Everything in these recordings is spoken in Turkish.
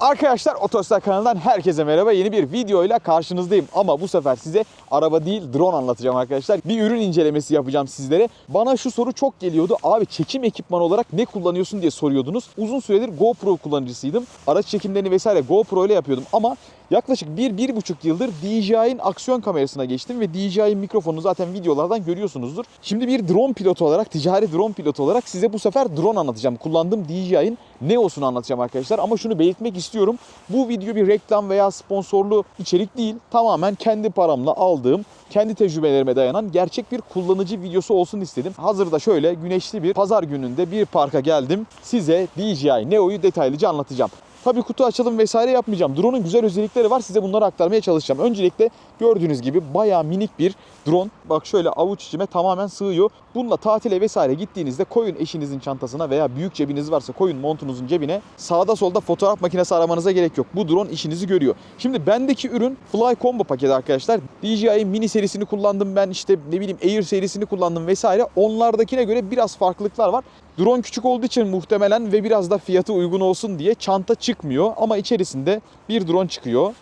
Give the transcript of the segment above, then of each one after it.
Arkadaşlar Otostar kanalından herkese merhaba. Yeni bir videoyla karşınızdayım. Ama bu sefer size araba değil drone anlatacağım arkadaşlar. Bir ürün incelemesi yapacağım sizlere. Bana şu soru çok geliyordu. Abi çekim ekipmanı olarak ne kullanıyorsun diye soruyordunuz. Uzun süredir GoPro kullanıcısıydım. Araç çekimlerini vesaire GoPro ile yapıyordum. Ama yaklaşık 1-1,5 yıldır DJI'nin aksiyon kamerasına geçtim ve DJI'nin mikrofonunu zaten videolardan görüyorsunuzdur. Şimdi bir drone pilotu olarak, ticari drone pilotu olarak size bu sefer drone anlatacağım. Kullandığım DJI'nin Neos'unu anlatacağım arkadaşlar. Ama şunu belirtmek istiyorum. Bu video bir reklam veya sponsorlu içerik değil. Tamamen kendi paramla aldığım, kendi tecrübelerime dayanan gerçek bir kullanıcı videosu olsun istedim. Hazırda şöyle güneşli bir pazar gününde bir parka geldim. Size DJI Neo'yu detaylıca anlatacağım. Tabii kutu açılım vesaire yapmayacağım. Drone'un güzel özellikleri var. Size bunları aktarmaya çalışacağım. Öncelikle gördüğünüz gibi bayağı minik bir drone. Bak şöyle avuç içime tamamen sığıyor. Bununla tatile vesaire gittiğinizde koyun eşinizin çantasına veya büyük cebiniz varsa koyun montunuzun cebine. Sağda solda fotoğraf makinesi aramanıza gerek yok. Bu drone işinizi görüyor. Şimdi bendeki ürün Fly Combo paketi arkadaşlar. DJI'nin mini serisini kullandım ben işte ne bileyim Air serisini kullandım vesaire. Onlardakine göre biraz farklılıklar var. Drone küçük olduğu için muhtemelen ve biraz da fiyatı uygun olsun diye çanta çıkmıyor. Ama içerisinde bir drone çıkıyor.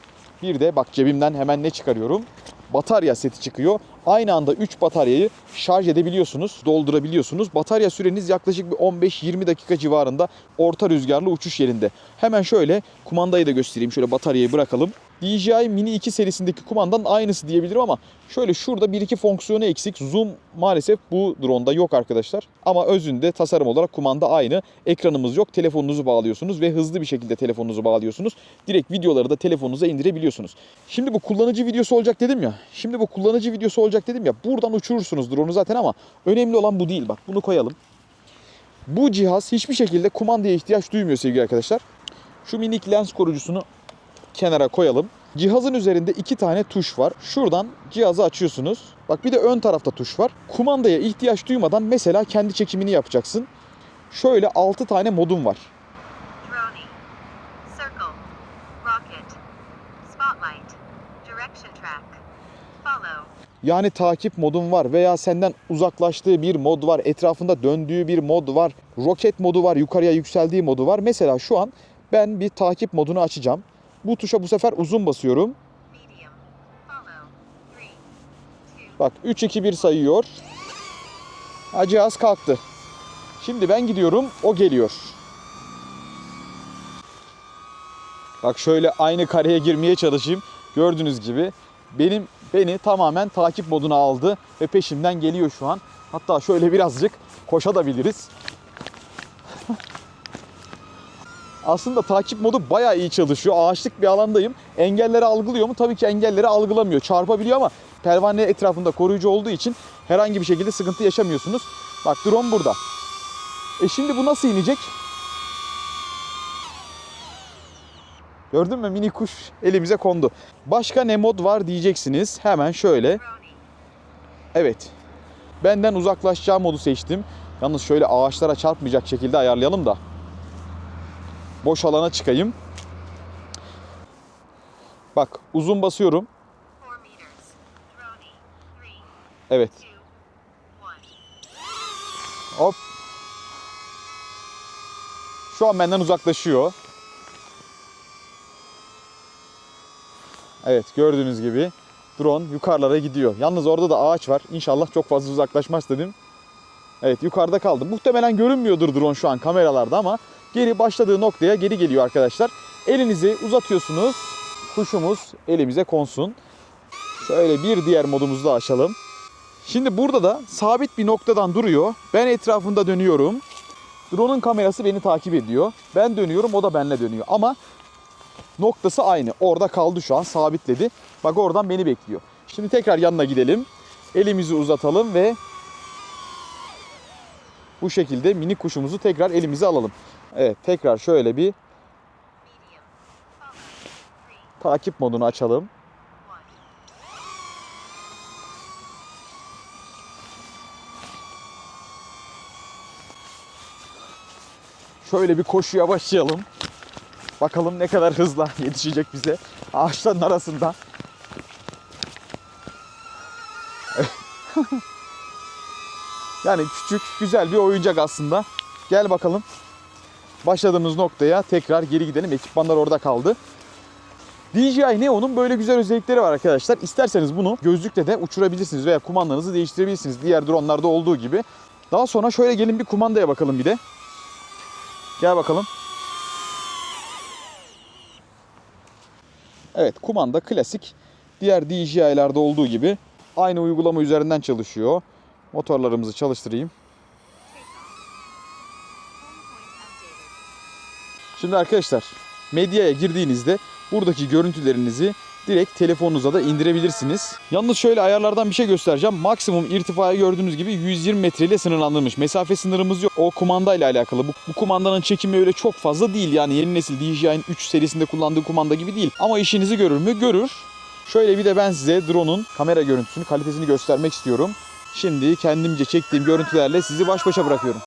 Bir de bak cebimden hemen ne çıkarıyorum? Batarya seti çıkıyor. Aynı anda 3 bataryayı şarj edebiliyorsunuz, doldurabiliyorsunuz. Batarya süreniz yaklaşık bir 15-20 dakika civarında orta rüzgarlı uçuş yerinde. Hemen şöyle kumandayı da göstereyim. Şöyle bataryayı bırakalım. DJI Mini 2 serisindeki kumandanın aynısı diyebilirim ama şöyle şurada bir iki fonksiyonu eksik. Zoom maalesef bu drone'da yok arkadaşlar. Ama özünde tasarım olarak kumanda aynı. Ekranımız yok. Telefonunuzu bağlıyorsunuz ve hızlı bir şekilde telefonunuzu bağlıyorsunuz. Direkt videoları da telefonunuza indirebiliyorsunuz. Şimdi bu kullanıcı videosu olacak dedim ya. Şimdi bu kullanıcı videosu olacak dedim ya. Buradan uçurursunuz drone'u zaten ama önemli olan bu değil. Bak bunu koyalım. Bu cihaz hiçbir şekilde kumandaya ihtiyaç duymuyor sevgili arkadaşlar. Şu minik lens koruyucusunu kenara koyalım. Cihazın üzerinde iki tane tuş var. Şuradan cihazı açıyorsunuz. Bak bir de ön tarafta tuş var. Kumandaya ihtiyaç duymadan mesela kendi çekimini yapacaksın. Şöyle 6 tane modum var. Drone, circle, rocket, spotlight, direction track, follow, Yani takip modun var veya senden uzaklaştığı bir mod var, etrafında döndüğü bir mod var, roket modu var, yukarıya yükseldiği modu var. Mesela şu an ben bir takip modunu açacağım. Bu tuşa bu sefer uzun basıyorum. Bak 3 2 1 sayıyor. Ha, cihaz kalktı. Şimdi ben gidiyorum, o geliyor. Bak şöyle aynı kareye girmeye çalışayım. Gördüğünüz gibi benim beni tamamen takip moduna aldı ve peşimden geliyor şu an. Hatta şöyle birazcık koşabiliriz. Aslında takip modu bayağı iyi çalışıyor. Ağaçlık bir alandayım. Engelleri algılıyor mu? Tabii ki engelleri algılamıyor. Çarpabiliyor ama pervane etrafında koruyucu olduğu için herhangi bir şekilde sıkıntı yaşamıyorsunuz. Bak drone burada. E şimdi bu nasıl inecek? Gördün mü mini kuş elimize kondu. Başka ne mod var diyeceksiniz. Hemen şöyle. Evet. Benden uzaklaşacağı modu seçtim. Yalnız şöyle ağaçlara çarpmayacak şekilde ayarlayalım da. Boş alana çıkayım. Bak uzun basıyorum. Evet. Hop. Şu an benden uzaklaşıyor. Evet gördüğünüz gibi drone yukarılara gidiyor. Yalnız orada da ağaç var. İnşallah çok fazla uzaklaşmaz dedim. Evet yukarıda kaldı. Muhtemelen görünmüyordur drone şu an kameralarda ama geri başladığı noktaya geri geliyor arkadaşlar. Elinizi uzatıyorsunuz. Kuşumuz elimize konsun. Şöyle bir diğer modumuzu da açalım. Şimdi burada da sabit bir noktadan duruyor. Ben etrafında dönüyorum. Drone'un kamerası beni takip ediyor. Ben dönüyorum, o da benimle dönüyor. Ama noktası aynı. Orada kaldı şu an, sabitledi. Bak oradan beni bekliyor. Şimdi tekrar yanına gidelim. Elimizi uzatalım ve bu şekilde minik kuşumuzu tekrar elimize alalım. Evet, tekrar şöyle bir takip modunu açalım. Şöyle bir koşuya başlayalım. Bakalım ne kadar hızla yetişecek bize ağaçların arasında. yani küçük güzel bir oyuncak aslında. Gel bakalım. başladığımız noktaya tekrar geri gidelim. Ekipmanlar orada kaldı. DJI Neo'nun böyle güzel özellikleri var arkadaşlar. İsterseniz bunu gözlükle de uçurabilirsiniz veya kumandanızı değiştirebilirsiniz. Diğer dronlarda olduğu gibi. Daha sonra şöyle gelin bir kumandaya bakalım bir de. Gel bakalım. Evet kumanda klasik. Diğer DJI'larda olduğu gibi aynı uygulama üzerinden çalışıyor. Motorlarımızı çalıştırayım. Şimdi arkadaşlar medyaya girdiğinizde buradaki görüntülerinizi direkt telefonunuza da indirebilirsiniz. Yalnız şöyle ayarlardan bir şey göstereceğim. Maksimum irtifayı gördüğünüz gibi 120 metre ile sınırlandırılmış. Mesafe sınırımız yok. O kumanda ile alakalı. Bu, bu kumandanın çekimi öyle çok fazla değil. Yani yeni nesil DJI'nin 3 serisinde kullandığı kumanda gibi değil. Ama işinizi görür mü? Görür. Şöyle bir de ben size drone'un kamera görüntüsünü, kalitesini göstermek istiyorum. Şimdi kendimce çektiğim görüntülerle sizi baş başa bırakıyorum.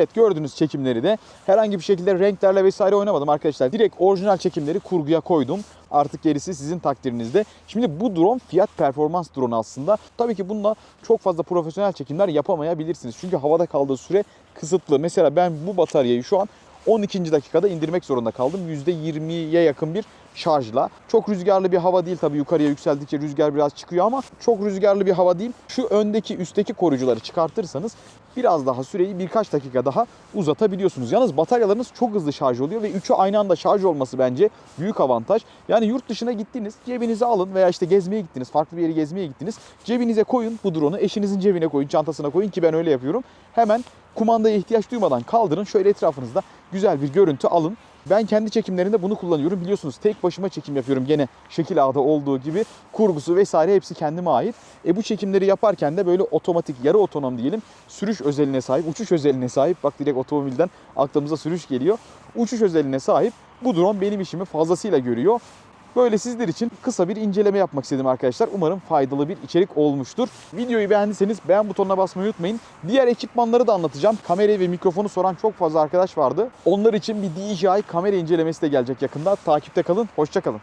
Evet gördüğünüz çekimleri de herhangi bir şekilde renklerle vesaire oynamadım arkadaşlar. Direkt orijinal çekimleri kurguya koydum. Artık gerisi sizin takdirinizde. Şimdi bu drone fiyat performans drone aslında. Tabii ki bununla çok fazla profesyonel çekimler yapamayabilirsiniz. Çünkü havada kaldığı süre kısıtlı. Mesela ben bu bataryayı şu an 12. dakikada indirmek zorunda kaldım. %20'ye yakın bir şarjla. Çok rüzgarlı bir hava değil tabii yukarıya yükseldikçe rüzgar biraz çıkıyor ama çok rüzgarlı bir hava değil. Şu öndeki üstteki koruyucuları çıkartırsanız biraz daha süreyi birkaç dakika daha uzatabiliyorsunuz. Yalnız bataryalarınız çok hızlı şarj oluyor ve üçü aynı anda şarj olması bence büyük avantaj. Yani yurt dışına gittiniz, cebinize alın veya işte gezmeye gittiniz, farklı bir yere gezmeye gittiniz. Cebinize koyun bu drone'u, eşinizin cebine koyun, çantasına koyun ki ben öyle yapıyorum. Hemen kumandaya ihtiyaç duymadan kaldırın. Şöyle etrafınızda güzel bir görüntü alın. Ben kendi çekimlerimde bunu kullanıyorum. Biliyorsunuz tek başıma çekim yapıyorum gene şekil ağda olduğu gibi. Kurgusu vesaire hepsi kendime ait. E bu çekimleri yaparken de böyle otomatik, yarı otonom diyelim sürüş özeline sahip, uçuş özeline sahip. Bak direkt otomobilden aklımıza sürüş geliyor. Uçuş özeline sahip. Bu drone benim işimi fazlasıyla görüyor. Böyle sizler için kısa bir inceleme yapmak istedim arkadaşlar. Umarım faydalı bir içerik olmuştur. Videoyu beğendiyseniz beğen butonuna basmayı unutmayın. Diğer ekipmanları da anlatacağım. Kamerayı ve mikrofonu soran çok fazla arkadaş vardı. Onlar için bir DJI kamera incelemesi de gelecek yakında. Takipte kalın. Hoşçakalın.